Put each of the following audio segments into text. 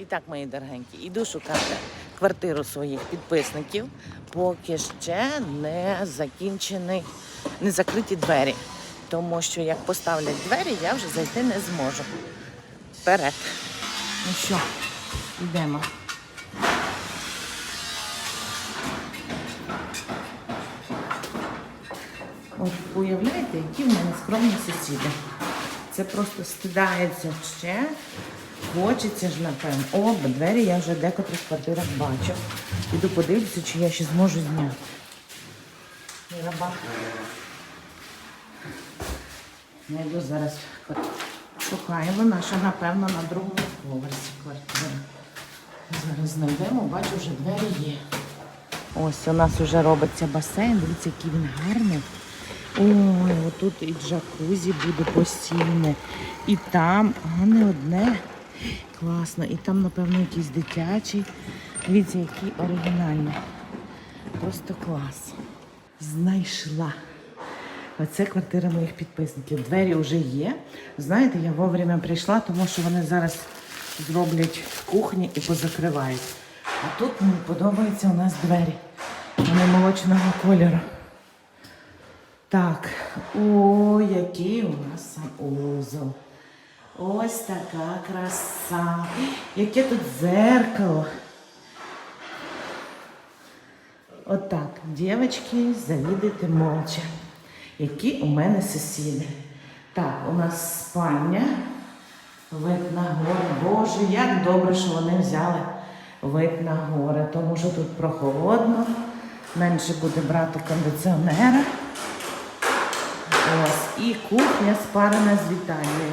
І так, мої дорогенькі, іду шукати квартиру своїх підписників, поки ще не закінчені, не закриті двері. Тому що як поставлять двері, я вже зайти не зможу. Вперед. Ну що, йдемо. От уявляєте, які в мене скромні сусіди. Це просто стидається ще. Хочеться ж, напевно. О, двері я вже в декотрих квартирах бачу. Іду подивлюся, чи я ще зможу зняти. Міраба. Я йду зараз. Шукаю, вона ще, напевно, на другому поверсі квартира. Зараз знайдемо, бачу, вже двері є. Ось у нас вже робиться басейн, дивіться, який він гарний. Ой, отут і джакузі буде постійне. І там, а не одне. Класно. І там, напевно, якийсь дитячий. Дивіться, який оригінальний. Просто клас. Знайшла. Оце квартира моїх підписників. Двері вже є. Знаєте, я вовремя прийшла, тому що вони зараз зроблять в кухні і позакривають. А тут мені подобаються у нас двері. Вони молочного кольору. Так, о, який у нас санузел. Ось така краса. Яке тут зеркало. Отак, дівчатки, завідуйте молча. Які у мене сусіди. Так, у нас спальня. Вид на гори. Боже, як добре, що вони взяли вид на гори, тому що тут прохолодно, менше буде брати кондиціонера. Ось, і кухня спарена з вітальною.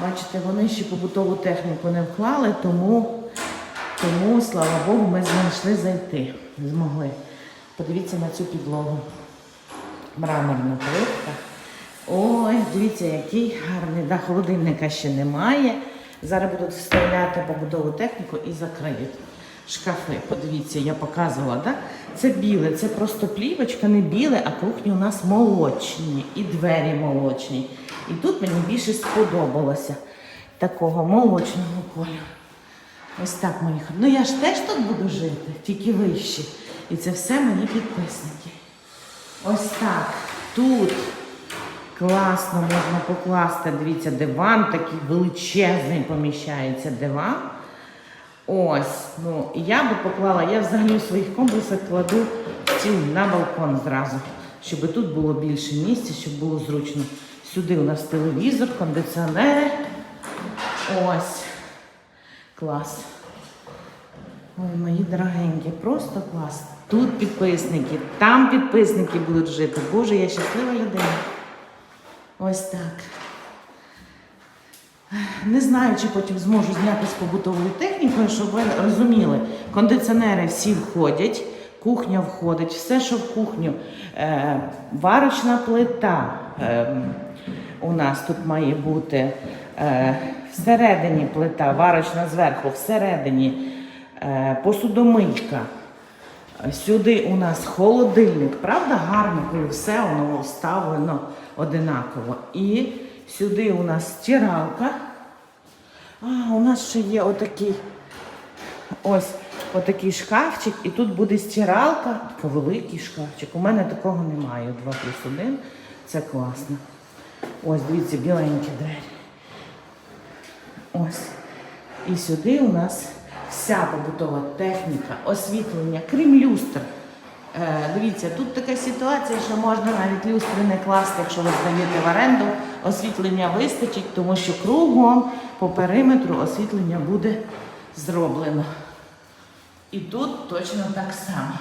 Бачите, вони ще побутову техніку не вклали, тому, тому, слава Богу, ми знайшли зайти. Змогли. Подивіться на цю підлогу. Мраморна плитка. Ой, дивіться, який гарний. Да, холодильника ще немає. Зараз будуть вставляти побутову техніку і закриють. Шкафи, подивіться, я показувала, да? Це біле, це просто плівочка, не біле, а кухні у нас молочні і двері молочні. І тут мені більше сподобалося такого молочного кольору. Ось так мої хор- Ну я ж теж тут буду жити, тільки вище. І це все мої підписники. Ось так. Тут класно можна покласти. Дивіться, диван такий величезний поміщається диван. Ось, ну я би поклала, я взагалі в своїх комплексах кладу стіл на балкон зразу, щоб тут було більше місця, щоб було зручно. Сюди у нас телевізор, кондиціонери. Ось. Клас. Ой, мої дорогенькі, просто клас. Тут підписники, там підписники будуть жити. Боже, я щаслива людина. Ось так. Не знаю, чи потім зможу зняти з побутовою технікою, щоб ви розуміли, кондиціонери всі входять, кухня входить, все, що в кухню. Е, варочна плита е, у нас тут має бути е, всередині плита, варочна зверху, всередині е, посудомийка. Сюди у нас холодильник, правда, гарно, коли все воно вставлено одинаково. І сюди у нас стиралка. А, у нас ще є отакий ось отакий шкафчик, і тут буде стиралка, такий великий шкафчик. У мене такого немає. 2 плюс 1. Це класно. Ось, дивіться, біленькі двері. Ось. І сюди у нас вся побутова техніка, освітлення, крім люстр. Е, дивіться, тут така ситуація, що можна навіть люстри не класти, якщо ви здаєте в оренду. Освітлення вистачить, тому що кругом по периметру освітлення буде зроблено. І тут точно так само.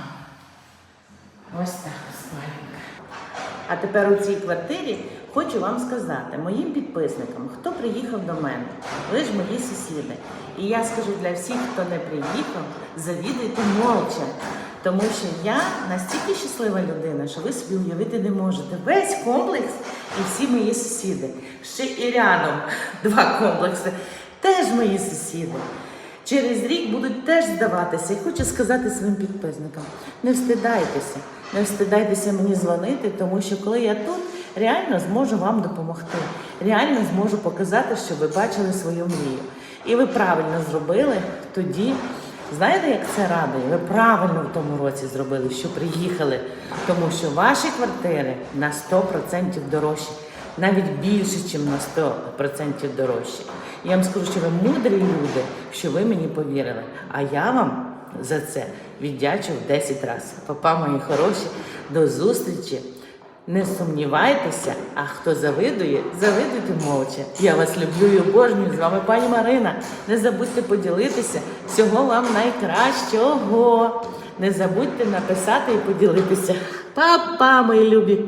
Ось так спальня. А тепер у цій квартирі хочу вам сказати, моїм підписникам, хто приїхав до мене, ви ж мої сусіди. І я скажу для всіх, хто не приїхав, завідуйте молча. Тому що я настільки щаслива людина, що ви собі уявити не можете. Весь комплекс і всі мої сусіди. Ще і рядом два комплекси. Теж мої сусіди. Через рік будуть теж здаватися. І хочу сказати своїм підписникам: не встидайтеся, не встидайтеся мені дзвонити, тому що коли я тут, реально зможу вам допомогти. Реально зможу показати, що ви бачили свою мрію. І ви правильно зробили тоді. Знаєте, як це радує? Ви правильно в тому році зробили, що приїхали, тому що ваші квартири на 100% дорожчі, навіть більше, ніж на 100% дорожчі. Я вам скажу, що ви мудрі люди, що ви мені повірили. А я вам за це віддячу в 10 разів. Папа, мої хороші, до зустрічі. Не сумнівайтеся, а хто завидує, завидуйте мовча. Я вас люблю і обожнюю. З вами пані Марина. Не забудьте поділитися. Всього вам найкращого. Не забудьте написати і поділитися. Па-па, мої любі!